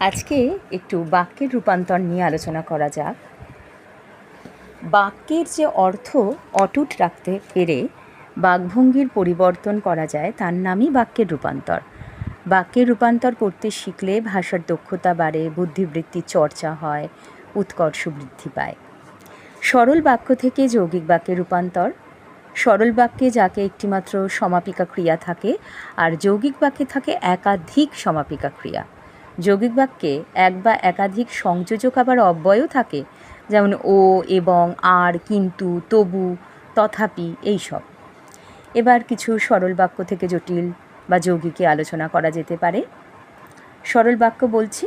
আজকে একটু বাক্যের রূপান্তর নিয়ে আলোচনা করা যাক। বাক্যের যে অর্থ অটুট রাখতে পেরে বাকভঙ্গির পরিবর্তন করা যায়, তার নামই বাক্যের রূপান্তর। বাক্যের রূপান্তর করতে শিখলে ভাষার দক্ষতা বাড়ে বুদ্ধিবৃত্তির চর্চা হয়, উৎকর্ষ বৃদ্ধি পায়। সরল বাক্য থেকে যৌগিক বাক্যের রূপান্তর। সরল বাক্যে যাকে একটিমাত্র সমাপিকা ক্রিয়া থাকে, আর যৌগিক বাক্যে থাকে একাধিক সমাপিকা ক্রিয়া। যৌগিক বাক্যে এক বা একাধিক সংযোজক আবার অব্যয়ও থাকে, যেমন ও এবং আর, কিন্তু, তবু, তথাপি এইসব। এবার কিছু সরল বাক্য থেকে জটিল বা যৌগিকে আলোচনা করা যেতে পারে। সরল বাক্য বলছি,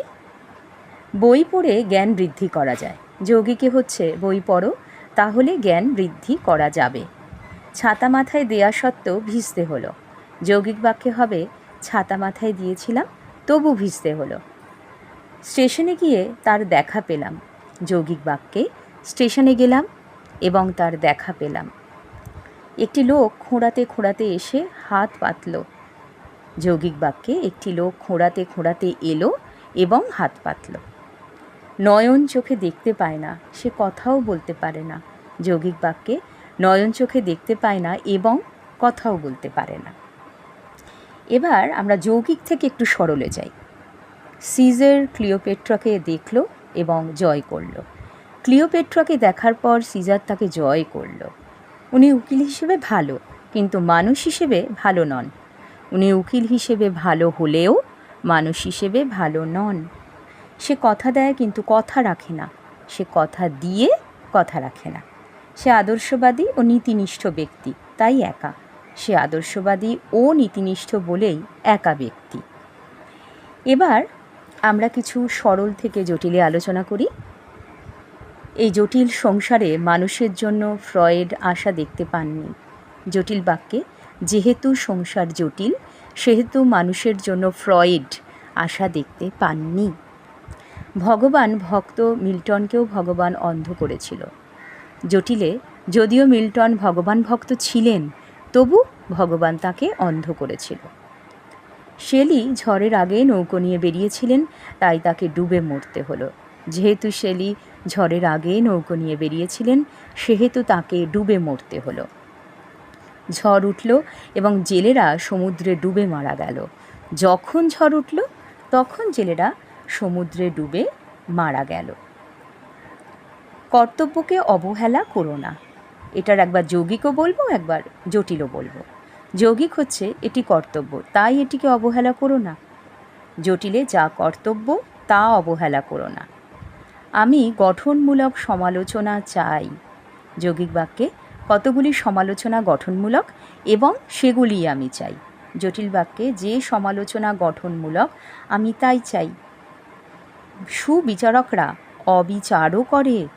বই পড়ে জ্ঞান বৃদ্ধি করা যায়। যৌগিকে হচ্ছে, বই পড়ো, তাহলে জ্ঞান বৃদ্ধি করা যাবে। ছাতা মাথায় দেয়া সত্ত্বেও ভিজতে হলো। যৌগিক বাক্যে হবে, ছাতা মাথায় দিয়েছিলাম তবু ভিজতে হলো। স্টেশনে গিয়ে তার দেখা পেলাম। যৌগিক বাক্যে, স্টেশনে গেলাম এবং তার দেখা পেলাম। একটি লোক খোঁড়াতে খোঁড়াতে এসে হাত পাতল। যৌগিক বাক্যে, একটি লোক খোঁড়াতে খোঁড়াতে এলো এবং হাত পাতল। নয়ন চোখে দেখতে পায় না, সে কথাও বলতে পারে না। যৌগিক বাক্যে, নয়ন চোখে দেখতে পায় না এবং কথাও বলতে পারে না। এবার আমরা যৌগিক থেকে একটু সরলে যাই। সিজার ক্লিওপেট্রাকে দেখল এবং জয় করল। ক্লিওপেট্রাকে দেখার পর সিজার তাকে জয় করল। উনি উকিল হিসেবে ভালো, কিন্তু মানুষ হিসেবে ভালো নন। উনি উকিল হিসেবে ভালো হলেও মানুষ হিসেবে ভালো নন। সে কথা দেয় কিন্তু কথা রাখে না। সে কথা দিয়ে কথা রাখে না। সে আদর্শবাদী ও নীতিনিষ্ঠ ব্যক্তি, তাই একা। সে আদর্শবাদী ও নীতিনিষ্ঠ বলেই একা ব্যক্তি। এবার আমরা কিছু সরল থেকে জটিলে আলোচনা করি। এই জটিল সংসারে মানুষের জন্য ফ্রয়েড আশা দেখতে পাননি। জটিল বাক্যে, যেহেতু সংসার জটিল, সেহেতু মানুষের জন্য ফ্রয়েড আশা দেখতে পাননি। ভগবান ভক্ত মিল্টনকেও ভগবান অন্ধ করেছিল। জটিলে, যদিও মিল্টন ভগবান ভক্ত ছিলেন তবু ভগবান তাকে অন্ধ করেছিল। শেলি ঝড়ের আগে নৌকো নিয়ে বেরিয়েছিলেন, তাই তাকে ডুবে মরতে হলো। যেহেতু শেলি ঝড়ের আগে নৌকো নিয়ে বেরিয়েছিলেন, সেহেতু তাকে ডুবে মরতে হলো। ঝড় উঠল এবং জেলেরা সমুদ্রে ডুবে মারা গেল। যখন ঝড় উঠল, তখন জেলেরা সমুদ্রে ডুবে মারা গেল। কর্তব্যকে অবহেলা করো না। এটার একবার যৌগিকও বলব, একবার জটিলও বলব। যৌগিক হচ্ছে এটি কর্তব্য, তাই এটিকে অবহেলা করো না। জটিলে যা কর্তব্য, তা অবহেলা করো না। আমি গঠনমূলক সমালোচনা চাই। যৌগিক বাক্যে কতগুলি সমালোচনা গঠনমূলক এবং সেগুলি আমি চাই। জটিল বাক্যে যে সমালোচনা গঠনমূলক, আমি তাই চাই। সুবিচারকরা অবিচারও করে।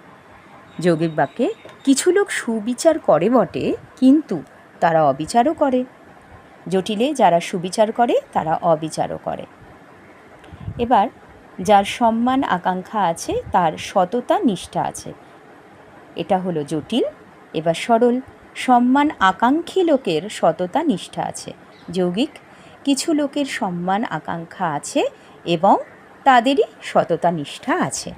যৌগিক বাক্যে, কিছু লোক সুবিচার করে বটে, কিন্তু তারা অবিচারও করে। জটিলে যারা সুবিচার করে, তারা অবিচারও করে। এবার, যার সম্মান আকাঙ্ক্ষা আছে, তার সততা নিষ্ঠা আছে। এটা হলো জটিল, এবার সরল। সম্মান আকাঙ্ক্ষী লোকের সততা নিষ্ঠা আছে। যৌগিক, কিছু লোকের সম্মান আকাঙ্ক্ষা আছে এবং তাদেরই সততা নিষ্ঠা আছে।